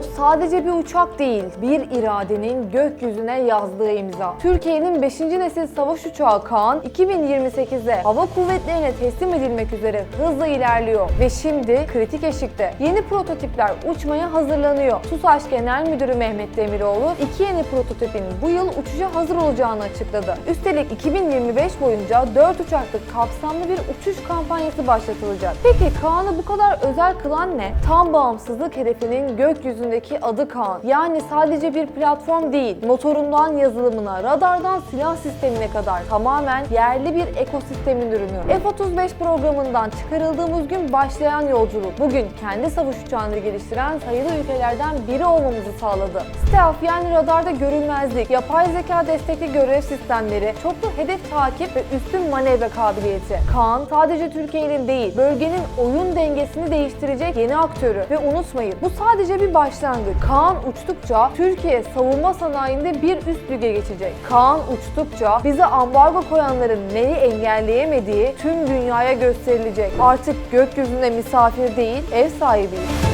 Sadece bir uçak değil, bir iradenin gökyüzüne yazdığı imza. Türkiye'nin 5. nesil savaş uçağı Kaan 2028'de hava kuvvetlerine teslim edilmek üzere hızla ilerliyor ve şimdi kritik eşikte. Yeni prototipler uçmaya hazırlanıyor. TUSAŞ Genel Müdürü Mehmet Demiroğlu iki yeni prototipin bu yıl uçuşa hazır olacağını açıkladı. Üstelik 2025 boyunca 4 uçaklık kapsamlı bir uçuş kampanyası başlatılacak. Peki Kaan'ı bu kadar özel kılan ne? Tam bağımsızlık hedefinin gökyüzündeki adı Kaan. Yani sadece bir platform değil, motorundan yazılımına, radardan silah sistemine kadar tamamen yerli bir ekosistemin ürünü. F-35 programından çıkarıldığımız gün başlayan yolculuk bugün kendi savaş uçağını geliştiren sayılı ülkelerden biri olmamızı sağladı. Stealth yani radarda görünmezlik, yapay zeka destekli görev sistemleri, çoklu hedef takip ve üstün manevra kabiliyeti. Kaan sadece Türkiye'nin değil, bölgenin oyun dengesini değiştirecek yeni aktörü. Ve unutmayın bu sadece bir başlangıç. Kaan uçtukça Türkiye savunma sanayinde bir üst lige geçecek. Kaan uçtukça bize ambargo koyanların neyi engelleyemediği tüm dünyaya gösterilecek. Artık gökyüzünde misafir değil, ev sahibiyiz.